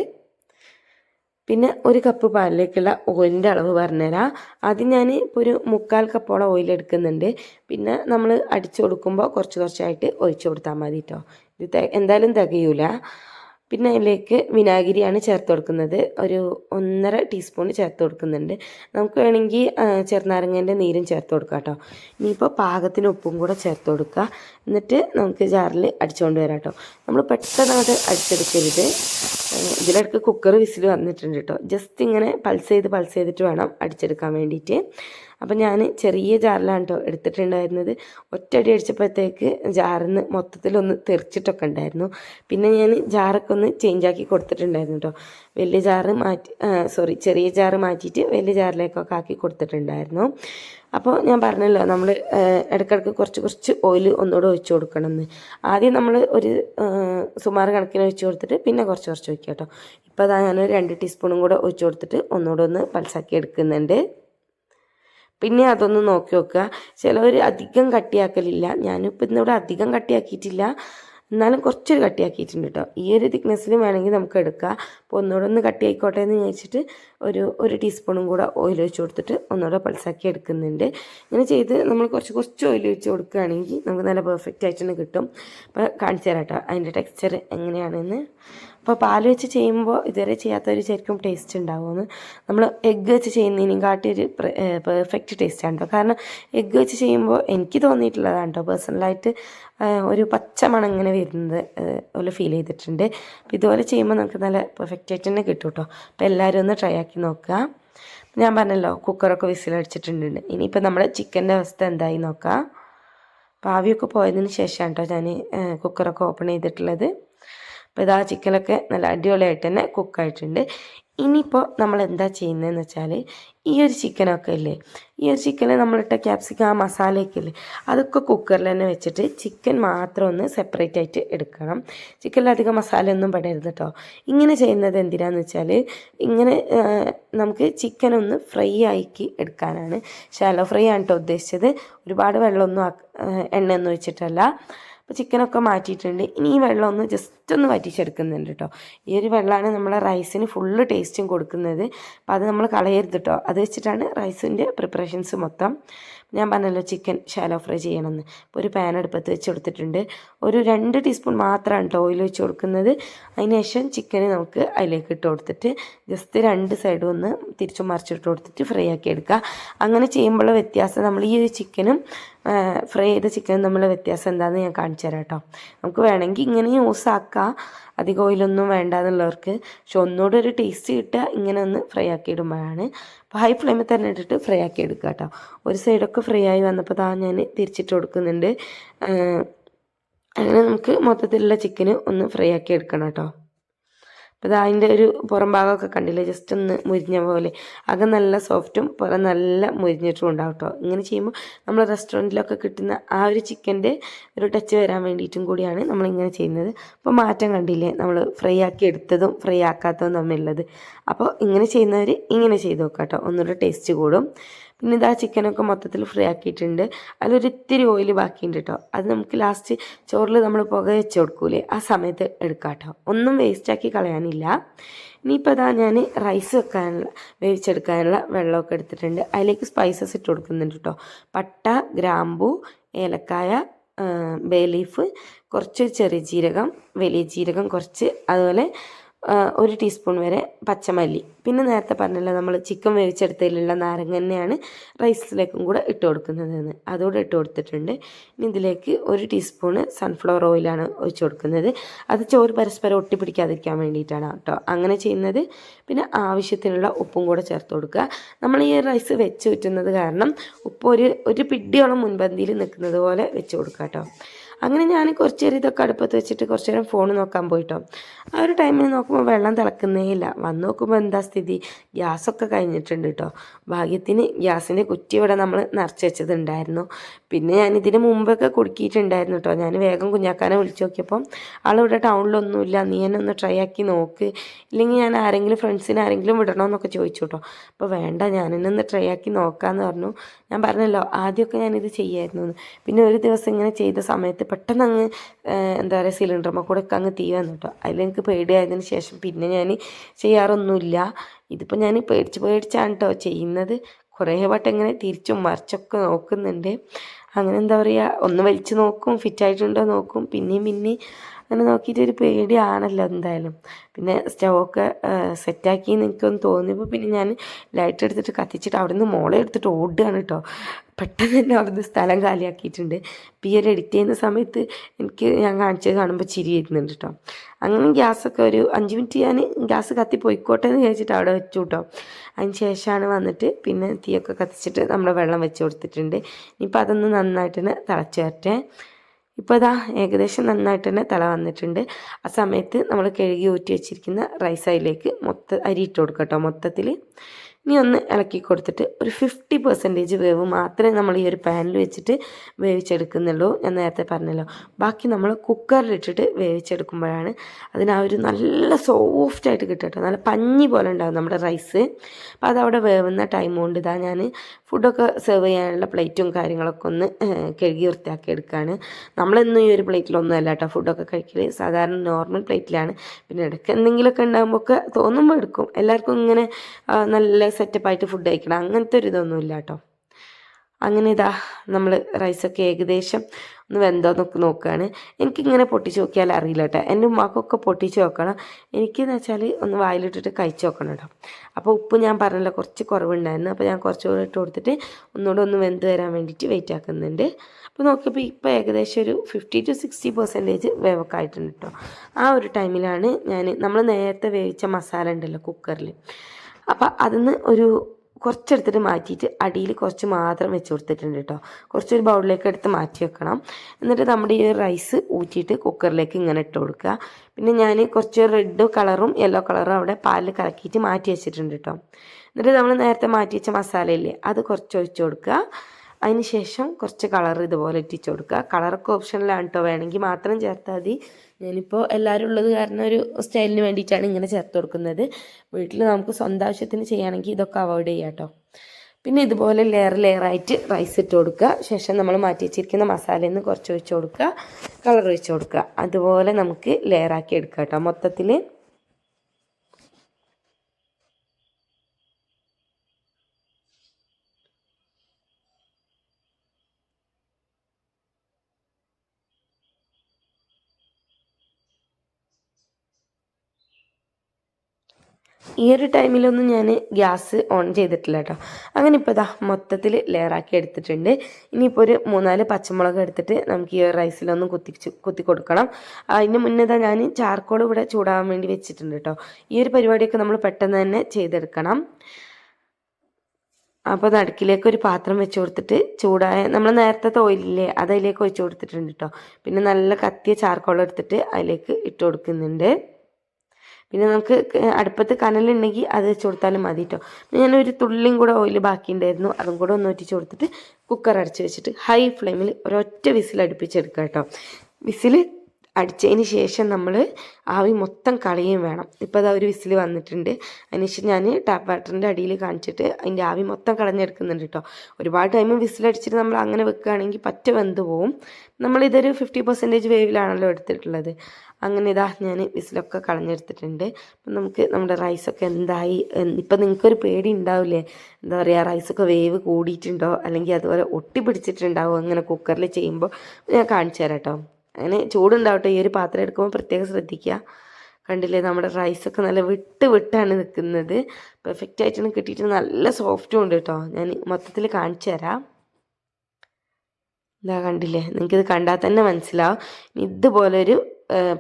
പിന്നെ ഒരു കപ്പ് പാലിലേക്കുള്ള ഓയിലിന്റെ അളവ് പറഞ്ഞുതരാം. അത് ഞാൻ ഇപ്പോൾ ഒരു മുക്കാൽ കപ്പോളം ഓയിൽ എടുക്കുന്നുണ്ട്. പിന്നെ നമ്മൾ അടിച്ചു കൊടുക്കുമ്പോൾ കുറച്ച് കുറച്ചായിട്ട് ഒഴിച്ചു കൊടുത്താൽ മതി കേട്ടോ ഇത് എന്തായാലും തികയൂല. പിന്നെ അതിലേക്ക് വിനാഗിരിയാണ് ചേർത്ത് കൊടുക്കുന്നത്. ഒരു ഒന്നര ടീസ്പൂൺ ചേർത്ത് കൊടുക്കുന്നുണ്ട്. നമുക്ക് വേണമെങ്കിൽ ചെറുനാരങ്ങേന്റെ നീരും ചേർത്ത് കൊടുക്കാം കേട്ടോ. ഇനിയിപ്പോൾ പാകത്തിന് ഉപ്പും കൂടെ ചേർത്ത് കൊടുക്കുക. എന്നിട്ട് നമുക്ക് ജാറിൽ അടിച്ചുകൊണ്ട് വരാം കേട്ടോ. നമ്മൾ പെട്ടെന്ന് അത് അടിച്ചെടുക്കരുത്. ഇതിലിടക്ക് കുക്കർ വിസിൽ വന്നിട്ടുണ്ട് കേട്ടോ. ജസ്റ്റ് ഇങ്ങനെ പൾസ് ചെയ്ത് പൾസ് ചെയ്തിട്ട് വേണം അടിച്ചെടുക്കാൻ വേണ്ടിയിട്ട്. അപ്പം ഞാൻ ചെറിയ ജാറിലാണ് കേട്ടോ എടുത്തിട്ടുണ്ടായിരുന്നത്. ഒറ്റടി അടിച്ചപ്പോഴത്തേക്ക് ജാറിന്ന് മൊത്തത്തിലൊന്ന് തെറിച്ചിട്ടൊക്കെ ഉണ്ടായിരുന്നു. പിന്നെ ഞാൻ ജാറൊക്കെ ഒന്ന് ചേഞ്ച് ആക്കി കൊടുത്തിട്ടുണ്ടായിരുന്നു കേട്ടോ വലിയ ജാറ് മാറ്റി സോറി ചെറിയ ജാറ് മാറ്റിയിട്ട് വലിയ ജാറിലേക്കൊക്കെ ആക്കി കൊടുത്തിട്ടുണ്ടായിരുന്നു. അപ്പോൾ ഞാൻ പറഞ്ഞല്ലോ നമ്മൾ ഇടയ്ക്കിടയ്ക്ക് കുറച്ച് കുറച്ച് ഓയിൽ ഒന്നുകൂടെ ഒഴിച്ചു കൊടുക്കണം എന്ന് ആദ്യം നമ്മൾ ഒരു സുമാർ കണക്കിന് ഒഴിച്ചു കൊടുത്തിട്ട് പിന്നെ കുറച്ച് കുറച്ച് ഒഴിക്കുക കേട്ടോ ഇപ്പോൾ അതാ ഞാൻ രണ്ട് ടീസ്പൂണും കൂടെ ഒഴിച്ചു കൊടുത്തിട്ട് ഒന്നുകൂടെ ഒന്ന് പൾസാക്കി എടുക്കുന്നുണ്ട്. പിന്നെ അതൊന്ന് നോക്കി നോക്കുക. ചിലവർ അധികം കട്ടിയാക്കലില്ല. ഞാനിപ്പോൾ ഇന്നിവിടെ അധികം കട്ടിയാക്കിയിട്ടില്ല. എന്നാലും കുറച്ചൊരു കട്ടിയാക്കിയിട്ടുണ്ട് കേട്ടോ. ഈ ഒരു തിക്നെസ്സിൽ വേണമെങ്കിൽ നമുക്ക് എടുക്കാം. അപ്പോൾ ഒന്നുകൂടെ ഒന്ന് കട്ടിയായിക്കോട്ടെ എന്ന് വിചാരിച്ചിട്ട് ഒരു ഒരു ടീസ്പൂണും കൂടെ ഓയിൽ ഒഴിച്ച് കൊടുത്തിട്ട് ഒന്നുകൂടെ പൾസാക്കി എടുക്കുന്നുണ്ട്. ഇങ്ങനെ ചെയ്ത് നമ്മൾ കുറച്ച് കുറച്ച് ഓയിൽ ഒഴിച്ച് കൊടുക്കുകയാണെങ്കിൽ നമുക്ക് നല്ല പെർഫെക്റ്റ് ആയിട്ട് കിട്ടും. അപ്പോൾ കാണിച്ചു തരാം കേട്ടോ. അതിന്റെ ടെക്സ്ചർ എങ്ങനെയാണെന്ന്. അപ്പോൾ പാൽ വെച്ച് ചെയ്യുമ്പോൾ ഇതുവരെ ചെയ്യാത്തൊരു ശരിക്കും ടേസ്റ്റ് ഉണ്ടാവുമെന്ന് നമ്മൾ എഗ്ഗ് വെച്ച് ചെയ്യുന്നതിനും കാട്ടി ഒരു പെർഫെക്റ്റ് ടേസ്റ്റാണ് കേട്ടോ കാരണം എഗ്ഗ് വെച്ച് ചെയ്യുമ്പോൾ എനിക്ക് തോന്നിയിട്ടുള്ളതാണ് കേട്ടോ പേഴ്സണലായിട്ട് ഒരു പച്ച ഇങ്ങനെ വരുന്നത് പോലെ ഫീൽ ചെയ്തിട്ടുണ്ട്. അപ്പോൾ ഇതുപോലെ ചെയ്യുമ്പോൾ നമുക്ക് നല്ല പെർഫെക്റ്റ് ആയിട്ട് തന്നെ കിട്ടും കേട്ടോ അപ്പോൾ എല്ലാവരും ഒന്ന് ട്രൈ ആക്കി നോക്കുക ഞാൻ പറഞ്ഞല്ലോ കുക്കറൊക്കെ വിസിലടിച്ചിട്ടുണ്ട് ഇനിയിപ്പോൾ നമ്മുടെ ചിക്കന്റെ അവസ്ഥ എന്തായി നോക്കാം. അപ്പോൾ ആവിയൊക്കെ പോയതിന് ശേഷമാണ് കേട്ടോ ഞാൻ കുക്കറൊക്കെ ഓപ്പൺ ചെയ്തിട്ടുള്ളത്. അപ്പോൾ ഇതാ ചിക്കനൊക്കെ നല്ല അടിപൊളിയായിട്ട് തന്നെ കുക്കായിട്ടുണ്ട് ഇനിയിപ്പോൾ നമ്മൾ എന്താ ചെയ്യുന്നതെന്ന് വെച്ചാൽ ഈ ഒരു ചിക്കനൊക്കെ ഇല്ലേ ഈ ഒരു ചിക്കന് നമ്മളിട്ട ക്യാപ്സിക്കം ആ മസാലയൊക്കെ ഇല്ലേ അതൊക്കെ കുക്കറിൽ തന്നെ വെച്ചിട്ട് ചിക്കൻ മാത്രം ഒന്ന് സെപ്പറേറ്റ് ആയിട്ട് എടുക്കണം. ചിക്കനിൽ അധികം മസാല ഒന്നും പെടരുത് കേട്ടോ ഇങ്ങനെ ചെയ്യുന്നത് എന്തിനാന്ന് വെച്ചാൽ ഇങ്ങനെ നമുക്ക് ചിക്കൻ ഒന്ന് ഫ്രൈ ആക്കി എടുക്കാനാണ്. ഷാലോ ഫ്രൈ ആണ് കേട്ടോ ഉദ്ദേശിച്ചത്. ഒരുപാട് വെള്ളമൊന്നും എണ്ണയൊന്നും ഒഴിച്ചിട്ടല്ല. അപ്പോൾ ചിക്കനൊക്കെ മാറ്റിയിട്ടുണ്ട്. ഇനി ഈ വെള്ളം ഒന്ന് ജസ്റ്റ് ഒന്ന് വറ്റിച്ചെടുക്കുന്നുണ്ട് കേട്ടോ ഈ ഒരു വെള്ളമാണ് നമ്മളെ റൈസിന് ഫുള്ള് ടേസ്റ്റും കൊടുക്കുന്നത്. അപ്പോൾ അത് നമ്മൾ കളയരുത് കേട്ടോ അത് വെച്ചിട്ടാണ് റൈസിന്റെ പ്രിപ്പറേഷൻസ് മൊത്തം. ഞാൻ പറഞ്ഞല്ലോ ചിക്കൻ ഷാലോ ഫ്രൈ ചെയ്യണമെന്ന്. അപ്പോൾ ഒരു പാൻ അടുപ്പത്ത് വെച്ച് കൊടുത്തിട്ടുണ്ട്. ഒരു രണ്ട് ടീസ്പൂൺ മാത്രമാണ് കേട്ടോ ഓയിൽ വെച്ച് കൊടുക്കുന്നത്. അതിനുശേഷം ചിക്കന് നമുക്ക് അതിലേക്ക് ഇട്ട് കൊടുത്തിട്ട് ജസ്റ്റ് രണ്ട് സൈഡും ഒന്ന് തിരിച്ചും മറിച്ചിട്ട് കൊടുത്തിട്ട് ഫ്രൈ ആക്കി എടുക്കുക. അങ്ങനെ ചെയ്യുമ്പോഴുള്ള വ്യത്യാസം നമ്മൾ ഈ ഒരു ചിക്കനും ഫ്രൈ ചെയ്ത ചിക്കനും തമ്മിലുള്ള വ്യത്യാസം എന്താണെന്ന് ഞാൻ കാണിച്ചു തരാം കേട്ടോ നമുക്ക് വേണമെങ്കിൽ ഇങ്ങനെ യൂസ് ആക്കാം. അധികം ഓയിലൊന്നും വേണ്ട എന്നുള്ളവർക്ക് പക്ഷെ ഒന്നുകൂടെ ഒരു ടേസ്റ്റ് കിട്ടുക ഇങ്ങനെ ഒന്ന് ഫ്രൈ ആക്കി ഇടുമ്പോഴാണ്. അപ്പോൾ ഹൈ ഫ്ലെയിമിൽ തന്നെ ഇട്ടിട്ട് ഫ്രൈ ആക്കി എടുക്കുക കേട്ടോ ഒരു സൈഡൊക്കെ ഫ്രൈ ആയി വന്നപ്പോൾ താ ഞാൻ തിരിച്ചിട്ട് കൊടുക്കുന്നുണ്ട്. അങ്ങനെ നമുക്ക് മൊത്തത്തിലുള്ള ചിക്കന് ഒന്ന് ഫ്രൈ ആക്കി എടുക്കണം കേട്ടോ അപ്പോൾ അതിന്റെ ഒരു പുറം ഭാഗമൊക്കെ കണ്ടില്ലേ? ജസ്റ്റ് ഒന്ന് മുരിഞ്ഞ പോലെ. അകം നല്ല സോഫ്റ്റും പുറം നല്ല മുരിഞ്ഞിട്ടും ഉണ്ടാവും കേട്ടോ ഇങ്ങനെ ചെയ്യുമ്പോൾ നമ്മൾ റെസ്റ്റോറന്റിലൊക്കെ കിട്ടുന്ന ആ ഒരു ചിക്കന്റെ ഒരു ടച്ച് വരാൻ വേണ്ടിയിട്ടും കൂടിയാണ് നമ്മളിങ്ങനെ ചെയ്യുന്നത്. അപ്പോൾ മാറ്റം കണ്ടില്ലേ? നമ്മൾ ഫ്രൈ ആക്കി എടുത്തതും ഫ്രൈ ആക്കാത്തതും തമ്മിലുള്ളത്. അപ്പോൾ ഇങ്ങനെ ചെയ്യുന്നവർ ഇങ്ങനെ ചെയ്ത് നോക്കാം കേട്ടോ ഒന്നുകൂടെ ടേസ്റ്റ് കൂടും. പിന്നെ ഇതാ ചിക്കനൊക്കെ മൊത്തത്തിൽ ഫ്രീ ആക്കിയിട്ടുണ്ട്. അതിലൊരിത്തിരി ഓയിൽ ബാക്കിയുണ്ട് കേട്ടോ അത് നമുക്ക് ലാസ്റ്റ് ചോറിൽ നമ്മൾ പുക വെച്ച് കൊടുക്കൂലേ? ആ സമയത്ത് എടുക്കാം കേട്ടോ ഒന്നും വേസ്റ്റാക്കി കളയാനില്ല. ഇനിയിപ്പോൾ അതാ ഞാൻ റൈസ് വെക്കാനുള്ള വേവിച്ചെടുക്കാനുള്ള വെള്ളമൊക്കെ എടുത്തിട്ടുണ്ട്. അതിലേക്ക് സ്പൈസസ് ഇട്ട് കൊടുക്കുന്നുണ്ട് കേട്ടോ പട്ട ഗ്രാമ്പു ഏലക്കായ ബേ ലീഫ് കുറച്ച് ചെറിയ ജീരകം വലിയ ജീരകം കുറച്ച് അതുപോലെ ഒരു ടീസ്പൂൺ വരെ പച്ചമല്ലി. പിന്നെ നേരത്തെ പറഞ്ഞല്ലോ നമ്മൾ ചിക്കൻ വേവിച്ചെടുത്തതിലുള്ള നാരങ്ങ തന്നെയാണ് റൈസിലേക്കും കൂടെ ഇട്ട് കൊടുക്കുന്നതെന്ന്. അതുകൂടെ ഇട്ട് കൊടുത്തിട്ടുണ്ട്. ഇനി ഇതിലേക്ക് ഒരു ടീസ്പൂണ് സൺഫ്ലവർ ഓയിലാണ് ഒഴിച്ചു കൊടുക്കുന്നത്. അത് ചോറ് പരസ്പരം ഒട്ടിപ്പിടിക്കാതിരിക്കാൻ വേണ്ടിയിട്ടാണ് കേട്ടോ. അങ്ങനെ ചെയ്യുന്നത്. പിന്നെ ആവശ്യത്തിനുള്ള ഉപ്പും കൂടെ ചേർത്ത് കൊടുക്കുക. നമ്മൾ ഈ റൈസ് വെച്ച് കാരണം ഉപ്പ് ഒരു ഒരു പിടിയോളം മുൻപന്തിയിൽ നിൽക്കുന്നത് പോലെ വെച്ച് കൊടുക്കുക കേട്ടോ. അങ്ങനെ ഞാൻ കുറച്ച് നേരം ഇതൊക്കെ അടുപ്പത്ത് വെച്ചിട്ട് കുറച്ച് നേരം ഫോൺ നോക്കാൻ പോയിട്ടോ. ആ ഒരു ടൈമിൽ നോക്കുമ്പോൾ വെള്ളം തിളക്കുന്നേ ഇല്ല. വന്ന് നോക്കുമ്പോൾ എന്താ സ്ഥിതി? ഗ്യാസൊക്കെ കഴിഞ്ഞിട്ടുണ്ട് കേട്ടോ ഭാഗ്യത്തിന് ഗ്യാസിന്റെ കുറ്റി ഇവിടെ നമ്മൾ നിറച്ച് വെച്ചതുണ്ടായിരുന്നു. പിന്നെ ഞാൻ ഇതിന് മുമ്പൊക്കെ കുടുക്കിയിട്ടുണ്ടായിരുന്നു കേട്ടോ ഞാൻ വേഗം കുഞ്ഞാക്കാനെ വിളിച്ചു നോക്കിയപ്പം ആളിവിടെ ടൗണിലൊന്നുമില്ല നീ എന്നെ ഒന്ന് ട്രൈ ആക്കി നോക്ക്. ഇല്ലെങ്കിൽ ഞാൻ ആരെങ്കിലും ഫ്രണ്ട്സിന് ആരെങ്കിലും വിടണമെന്നൊക്കെ ചോദിച്ചു കേട്ടോ അപ്പോൾ വേണ്ട ഞാൻ എന്നെ ഒന്ന് ട്രൈ ആക്കി നോക്കാമെന്ന് പറഞ്ഞു. ഞാൻ പറഞ്ഞല്ലോ ആദ്യമൊക്കെ ഞാനിത് ചെയ്യായിരുന്നു. പിന്നെ ഒരു ദിവസം ഇങ്ങനെ ചെയ്ത സമയത്ത് പെട്ടെന്ന് അങ്ങ് എന്താ പറയുക സിലിണ്ടർമ്മ കൂടെ ഒക്കെ അങ്ങ് തീ വന്നു കേട്ടോ. അതിലെനിക്ക് പേടിയായതിന് ശേഷം പിന്നെ ഞാൻ ചെയ്യാറൊന്നുമില്ല. ഇതിപ്പോൾ ഞാൻ പേടിച്ച് പേടിച്ചാണ് കേട്ടോ ചെയ്യുന്നത്. കുറേ വട്ടം ഇങ്ങനെ തിരിച്ചും മറിച്ചൊക്കെ നോക്കുന്നുണ്ട്. അങ്ങനെ എന്താ പറയുക ഒന്ന് വലിച്ചു നോക്കും ഫിറ്റായിട്ടുണ്ടോ നോക്കും. പിന്നെയും പിന്നെയും അങ്ങനെ നോക്കിയിട്ട് ഒരു പേടിയാണല്ലോ എന്തായാലും. പിന്നെ സ്റ്റൗവൊക്കെ സെറ്റാക്കി എനിക്കൊന്ന് തോന്നിയപ്പോൾ പിന്നെ ഞാൻ ലൈറ്റ് എടുത്തിട്ട് കത്തിച്ചിട്ട് അവിടെ നിന്ന് മോളെ എടുത്തിട്ട് ഓടുകയാണ് കേട്ടോ പെട്ടെന്ന് തന്നെ അവിടുന്ന് സ്ഥലം കാലിയാക്കിയിട്ടുണ്ട്. പി ഒരു എഡിറ്റ് ചെയ്യുന്ന സമയത്ത് എനിക്ക് ഞാൻ കാണിച്ചത് കാണുമ്പോൾ ചിരി വരുന്നുണ്ട് കേട്ടോ അങ്ങനെ ഗ്യാസൊക്കെ ഒരു അഞ്ച് മിനിറ്റ് ഞാൻ ഗ്യാസ് കത്തി പോയിക്കോട്ടെ എന്ന് വിചാരിച്ചിട്ട് അവിടെ വെച്ചു കേട്ടോ അതിന് ശേഷമാണ് വന്നിട്ട് പിന്നെ തീയൊക്കെ കത്തിച്ചിട്ട് നമ്മൾ വെള്ളം വെച്ച് കൊടുത്തിട്ടുണ്ട്. ഇനിയിപ്പോൾ അതൊന്ന് നന്നായിട്ട് തന്നെ തിളച്ച് വരട്ടെ. ഇപ്പോൾ ഇതാ ഏകദേശം നന്നായിട്ട് തന്നെ തല വന്നിട്ടുണ്ട്. ആ സമയത്ത് നമ്മൾ കഴുകി ഊറ്റി വെച്ചിരിക്കുന്ന റൈസ് അതിലേക്ക് മൊത്ത അരി ഇട്ട് കൊടുക്കാം കേട്ടോ മൊത്തത്തിൽ ഇനി ഒന്ന് ഇളക്കി കൊടുത്തിട്ട് ഒരു ഫിഫ്റ്റി പെർസെന്റേജ് വേവ് മാത്രമേ നമ്മൾ ഈ ഒരു പാനിൽ വെച്ചിട്ട് വേവിച്ചെടുക്കുന്നുള്ളൂ ഞാൻ നേരത്തെ പറഞ്ഞല്ലോ. ബാക്കി നമ്മൾ കുക്കറിലിട്ടിട്ട് വേവിച്ചെടുക്കുമ്പോഴാണ് അതിന് ആ ഒരു നല്ല സോഫ്റ്റായിട്ട് കിട്ടും. നല്ല പഞ്ഞി പോലെ ഉണ്ടാകും നമ്മുടെ റൈസ് അപ്പോൾ അതവിടെ വേവുന്ന ടൈം കൊണ്ട് ഇതാ ഞാൻ ഫുഡൊക്കെ സെർവ് ചെയ്യാനുള്ള പ്ലേറ്റും കാര്യങ്ങളൊക്കെ ഒന്ന് കഴുകി വൃത്തിയാക്കി എടുക്കുകയാണ് നമ്മളെന്നും ഈ ഒരു പ്ലേറ്റിലൊന്നും അല്ല കേട്ടോ ഫുഡൊക്കെ കഴിക്കൽ സാധാരണ നോർമൽ പ്ലേറ്റിലാണ് പിന്നെ ഇടയ്ക്ക് എന്തെങ്കിലുമൊക്കെ ഉണ്ടാകുമ്പോൾ ഒക്കെ തോന്നുമ്പോൾ എടുക്കും. എല്ലാവർക്കും ഇങ്ങനെ നല്ല സെറ്റപ്പായിട്ട് ഫുഡ് കഴിക്കണം. അങ്ങനത്തെ ഒരു ഇതൊന്നുമില്ല കേട്ടോ അങ്ങനെ ഇതാ നമ്മൾ റൈസൊക്കെ ഏകദേശം ഒന്ന് വെന്തോന്നൊക്കെ നോക്കുകയാണ് എനിക്കിങ്ങനെ പൊട്ടിച്ച് നോക്കിയാൽ അറിയില്ല കേട്ടോ എന്റെ ഉമ്മാക്കൊക്കെ പൊട്ടിച്ച് നോക്കണം. എനിക്കെന്ന് വെച്ചാൽ ഒന്ന് വായിലിട്ടിട്ട് കഴിച്ച് നോക്കണം കേട്ടോ അപ്പോൾ ഉപ്പ് ഞാൻ പറഞ്ഞല്ലോ കുറച്ച് കുറവുണ്ടായിരുന്നു. അപ്പോൾ ഞാൻ കുറച്ച് കൂടെ ഇട്ട് കൊടുത്തിട്ട് ഒന്നുകൂടെ ഒന്ന് വെന്ത് വരാൻ വേണ്ടിയിട്ട് വെയിറ്റ് ആക്കുന്നുണ്ട്. അപ്പോൾ നോക്കിയപ്പോൾ ഇപ്പോൾ ഏകദേശം ഒരു ഫിഫ്റ്റി ടു സിക്സ്റ്റി പെർസെന്റേജ് വേവൊക്കെ ആയിട്ടുണ്ട് കേട്ടോ ആ ഒരു ടൈമിലാണ് ഞാൻ നമ്മൾ നേരത്തെ വേവിച്ച മസാല ഉണ്ടല്ലോ കുക്കറിൽ അപ്പോൾ അതിന്ന് ഒരു കുറച്ചെടുത്തിട്ട് മാറ്റിയിട്ട് അടിയിൽ കുറച്ച് മാത്രം വെച്ച് കൊടുത്തിട്ടുണ്ട് കേട്ടോ കുറച്ചൊരു ബൗളിലേക്ക് എടുത്ത് മാറ്റി വെക്കണം. എന്നിട്ട് നമ്മുടെ ഈ റൈസ് ഊറ്റിയിട്ട് കുക്കറിലേക്ക് ഇങ്ങനെ ഇട്ട് കൊടുക്കുക. പിന്നെ ഞാൻ കുറച്ച് റെഡ് കളറും യെല്ലോ കളറും അവിടെ പാലിൽ കലക്കിയിട്ട് മാറ്റി വെച്ചിട്ടുണ്ട് കേട്ടോ എന്നിട്ട് നമ്മൾ നേരത്തെ മാറ്റി വെച്ച മസാലയില്ലേ അത് കുറച്ച് ഒഴിച്ച് കൊടുക്കുക. അതിന് ശേഷം കുറച്ച് കളർ ഇതുപോലെ ഇട്ടിച്ച് കൊടുക്കുക. കളറൊക്കെ ഓപ്ഷനിലാണ് കേട്ടോ വേണമെങ്കിൽ മാത്രം ചേർത്താൽ മതി. ഞാനിപ്പോൾ എല്ലാവരും ഉള്ളത് കാരണം ഒരു സ്റ്റൈലിന് വേണ്ടിയിട്ടാണ് ഇങ്ങനെ ചേർത്ത് കൊടുക്കുന്നത്. വീട്ടിൽ നമുക്ക് സ്വന്തം ആവശ്യത്തിന് ചെയ്യുകയാണെങ്കിൽ ഇതൊക്കെ അവോയ്ഡ് ചെയ്യാം കേട്ടോ. പിന്നെ ഇതുപോലെ ലെയർ ലെയറായിട്ട് റൈസ് ഇട്ട് കൊടുക്കുക. ശേഷം നമ്മൾ മാറ്റി വെച്ചിരിക്കുന്ന മസാലയിൽ കുറച്ച് ഒഴിച്ച് കൊടുക്കുക. കളർ ഒഴിച്ച് കൊടുക്കുക. അതുപോലെ നമുക്ക് ലെയറാക്കി എടുക്കാം കേട്ടോ. മൊത്തത്തിൽ ഈ ഒരു ടൈമിലൊന്നും ഞാൻ ഗ്യാസ് ഓൺ ചെയ്തിട്ടില്ല കേട്ടോ അങ്ങനെ ഇപ്പോൾ ഇതാ മൊത്തത്തിൽ ലെയറാക്കി എടുത്തിട്ടുണ്ട്. ഇനിയിപ്പോൾ ഒരു മൂന്നാൽ പച്ചമുളക് എടുത്തിട്ട് നമുക്ക് ഈ റൈസിലൊന്ന് കുത്തി കുത്തി കൊടുക്കണം അതിന് മുന്നേ ഞാൻ ചാർക്കോൾ ഇവിടെ ചൂടാകാൻ വേണ്ടി വെച്ചിട്ടുണ്ട് കേട്ടോ ഈ ഒരു പരിപാടിയൊക്കെ നമ്മൾ പെട്ടെന്ന് തന്നെ ചെയ്തെടുക്കണം. അപ്പോൾ നടുക്കിലേക്ക് ഒരു പാത്രം വെച്ച് കൊടുത്തിട്ട് ചൂടായ നമ്മൾ നേരത്തെ ഓയിലില്ലേ അത് അതിലേക്ക് ഒഴിച്ചു കൊടുത്തിട്ടുണ്ട് കേട്ടോ പിന്നെ നല്ല കത്തിയ ചാർക്കോൾ എടുത്തിട്ട് അതിലേക്ക് ഇട്ട് കൊടുക്കുന്നുണ്ട്. പിന്നെ നമുക്ക് അടുപ്പത്ത് കനലുണ്ടെങ്കിൽ അത് വെച്ച് കൊടുത്താലും മതി കേട്ടോ ഞാനൊരു തുള്ളിയും കൂടെ ഓയിൽ ബാക്കി ഉണ്ടായിരുന്നു അതും കൂടെ ഒന്ന് ഒറ്റിച്ച് കൊടുത്തിട്ട് കുക്കർ അടച്ച് വെച്ചിട്ട് ഹൈ ഫ്ലെയിമിൽ ഒരൊറ്റ വിസിൽ അടുപ്പിച്ചെടുക്കുക കേട്ടോ വിസിൽ അടിച്ചതിന് ശേഷം നമ്മൾ ആവി മൊത്തം കളയുകയും വേണം. ഇപ്പോൾ അതാ ഒരു വിസിൽ വന്നിട്ടുണ്ട്. അതിനുശേഷം ഞാൻ ടാപ്പ് വാട്ടറിന്റെ അടിയിൽ കാണിച്ചിട്ട് അതിന്റെ ആവി മൊത്തം കളഞ്ഞെടുക്കുന്നുണ്ട് കേട്ടോ ഒരുപാട് ടൈം വിസിലടിച്ചിട്ട് നമ്മൾ അങ്ങനെ വെക്കുകയാണെങ്കിൽ പറ്റ വെന്ത് പോവും. നമ്മളിതൊരു ഫിഫ്റ്റി പെർസെന്റേജ് വേവിലാണല്ലോ എടുത്തിട്ടുള്ളത്. അങ്ങനെ ഇതാ ഞാൻ വിസിലൊക്കെ കളഞ്ഞെടുത്തിട്ടുണ്ട്. അപ്പം നമുക്ക് നമ്മുടെ റൈസൊക്കെ എന്തായി? ഇപ്പം നിങ്ങൾക്കൊരു പേടി ഉണ്ടാവില്ലേ? എന്താ പറയുക റൈസൊക്കെ വേവ് കൂടിയിട്ടുണ്ടോ? അല്ലെങ്കിൽ അതുപോലെ ഒട്ടി പിടിച്ചിട്ടുണ്ടാവും? അങ്ങനെ കുക്കറിൽ ചെയ്യുമ്പോൾ ഞാൻ കാണിച്ചു തരാം കേട്ടോ അങ്ങനെ ചൂടുണ്ടാവട്ടെ ഈ ഒരു പാത്രം എടുക്കുമ്പോൾ പ്രത്യേകം ശ്രദ്ധിക്കുക. കണ്ടില്ലേ നമ്മുടെ റൈസൊക്കെ നല്ല വിട്ട് വിട്ടാണ് നിൽക്കുന്നത്. പെർഫെക്റ്റ് ആയിട്ടാണ് കിട്ടിയിട്ട് നല്ല സോഫ്റ്റും ഉണ്ട് കേട്ടോ. ഞാൻ മൊത്തത്തിൽ കാണിച്ചു തരാം. ഇതാ കണ്ടില്ലേ നിങ്ങൾക്കിത് കണ്ടാൽ തന്നെ മനസ്സിലാവും. ഇതുപോലൊരു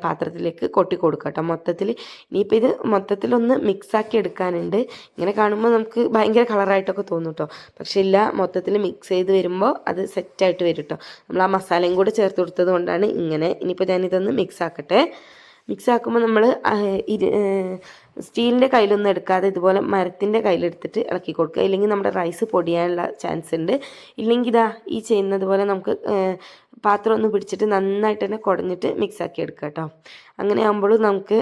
പാത്രത്തിലേക്ക് കൊട്ടി കൊടുക്കുക കേട്ടോ മൊത്തത്തിൽ ഇനിയിപ്പോൾ ഇത് മൊത്തത്തിലൊന്ന് മിക്സാക്കി എടുക്കാനുണ്ട്. ഇങ്ങനെ കാണുമ്പോൾ നമുക്ക് ഭയങ്കര കളറായിട്ടൊക്കെ തോന്നും കേട്ടോ പക്ഷേ ഇല്ല മൊത്തത്തിൽ മിക്സ് ചെയ്ത് വരുമ്പോൾ അത് സെറ്റായിട്ട് വരും കേട്ടോ നമ്മൾ ആ മസാലയും കൂടെ ചേർത്ത് കൊടുത്തത് കൊണ്ടാണ് ഇങ്ങനെ ഇനിയിപ്പോൾ ഞാനിതൊന്ന് മിക്സ് ആക്കട്ടെ. മിക്സ് ആക്കുമ്പോൾ നമ്മൾ സ്റ്റീലിന്റെ കയ്യിലൊന്നും എടുക്കാതെ ഇതുപോലെ മരത്തിന്റെ കയ്യിലെടുത്തിട്ട് ഇളക്കി കൊടുക്കുക. ഇല്ലെങ്കിൽ നമ്മുടെ റൈസ് പൊടിയാനുള്ള ചാൻസ് ഉണ്ട്. ഇല്ലെങ്കിൽ ഇതാ ഈ ചെയ്യുന്നത് പോലെ നമുക്ക് പാത്രം ഒന്ന് പിടിച്ചിട്ട് നന്നായിട്ട് തന്നെ കുടഞ്ഞിട്ട് മിക്സ് ആക്കി എടുക്കുക കേട്ടോ. അങ്ങനെ ആകുമ്പോഴും നമുക്ക്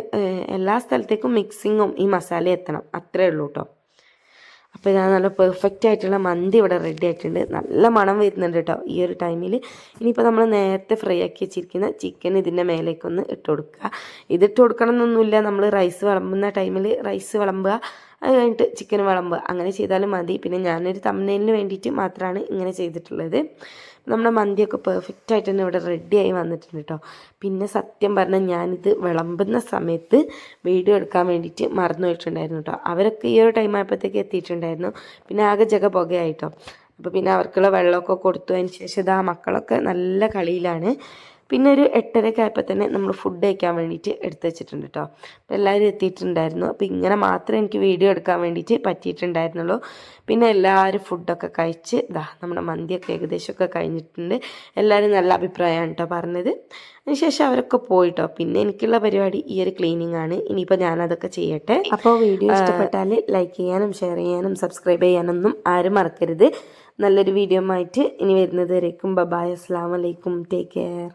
എല്ലാ സ്ഥലത്തേക്കും മിക്സിങ്ങും ഈ മസാല എത്തണം. അത്രേ ഉള്ളൂ കേട്ടോ. അപ്പോൾ ഞാൻ നല്ല പെർഫെക്റ്റ് ആയിട്ടുള്ള മന്തി ഇവിടെ റെഡി ആയിട്ടുണ്ട്. നല്ല മണം വരുന്നുണ്ട് കേട്ടോ ഈ ഒരു ടൈമിൽ ഇനിയിപ്പോൾ നമ്മൾ നേരത്തെ ഫ്രൈ ആക്കി വെച്ചിരിക്കുന്ന ചിക്കൻ ഇതിന്റെ മേലേക്കൊന്ന് ഇട്ട് കൊടുക്കുക. ഇതിട്ട് കൊടുക്കണം എന്നൊന്നുമില്ല നമ്മൾ റൈസ് വിളമ്പുന്ന ടൈമിൽ റൈസ് വിളമ്പുക. അത് കഴിഞ്ഞിട്ട് ചിക്കൻ വിളമ്പുക. അങ്ങനെ ചെയ്താലും മതി. പിന്നെ ഞാനൊരു തമ്മനേലിന് വേണ്ടിയിട്ട് മാത്രമാണ് ഇങ്ങനെ ചെയ്തിട്ടുള്ളത്. നമ്മുടെ മന്തിയൊക്കെ പെർഫെക്റ്റ് ആയിട്ട് തന്നെ ഇവിടെ റെഡിയായി വന്നിട്ടുണ്ട് കേട്ടോ പിന്നെ സത്യം പറഞ്ഞാൽ ഞാനിത് വിളമ്പുന്ന സമയത്ത് വീഡിയോ എടുക്കാൻ വേണ്ടിയിട്ട് മറന്നു പോയിട്ടുണ്ടായിരുന്നു കേട്ടോ അവരൊക്കെ ഈ ഒരു ടൈം ആയപ്പോഴത്തേക്ക് എത്തിയിട്ടുണ്ടായിരുന്നു. പിന്നെ ആകെ ജഗ പുകയായിട്ടോ അപ്പോൾ പിന്നെ അവർക്കുള്ള വെള്ളമൊക്കെ കൊടുത്തു. അതിന് ശേഷം ഇതാ മക്കളൊക്കെ നല്ല കളിയിലാണ്. പിന്നെ ഒരു എട്ടരയൊക്കെ ആയപ്പോൾ തന്നെ നമ്മൾ ഫുഡ് കഴിക്കാൻ വേണ്ടിയിട്ട് എടുത്ത് വെച്ചിട്ടുണ്ട് കേട്ടോ അപ്പോൾ എല്ലാവരും എത്തിയിട്ടുണ്ടായിരുന്നു. അപ്പോൾ ഇങ്ങനെ മാത്രമേ എനിക്ക് വീഡിയോ എടുക്കാൻ വേണ്ടിയിട്ട് പറ്റിയിട്ടുണ്ടായിരുന്നുള്ളൂ. പിന്നെ എല്ലാവരും ഫുഡൊക്കെ കഴിച്ച് ഇതാ നമ്മുടെ മന്തിയൊക്കെ ഏകദേശമൊക്കെ കഴിഞ്ഞിട്ടുണ്ട്. എല്ലാവരും നല്ല അഭിപ്രായമാണ് കേട്ടോ പറഞ്ഞത്. അതിനുശേഷം അവരൊക്കെ പോയിട്ടോ പിന്നെ എനിക്കുള്ള പരിപാടി ഈ ഒരു ക്ലീനിങ് ആണ്. ഇനിയിപ്പോൾ ഞാനതൊക്കെ ചെയ്യട്ടെ. അപ്പോൾ വീഡിയോ ഇഷ്ടപ്പെട്ടാൽ ലൈക്ക് ചെയ്യാനും ഷെയർ ചെയ്യാനും സബ്സ്ക്രൈബ് ചെയ്യാനൊന്നും ആരും മറക്കരുത്. നല്ലൊരു വീഡിയോ ആയിട്ട് ഇനി വരുന്നത് വരേക്കും. ബബായ് അസ്സാം വലൈക്കും ടേക്ക് കെയർ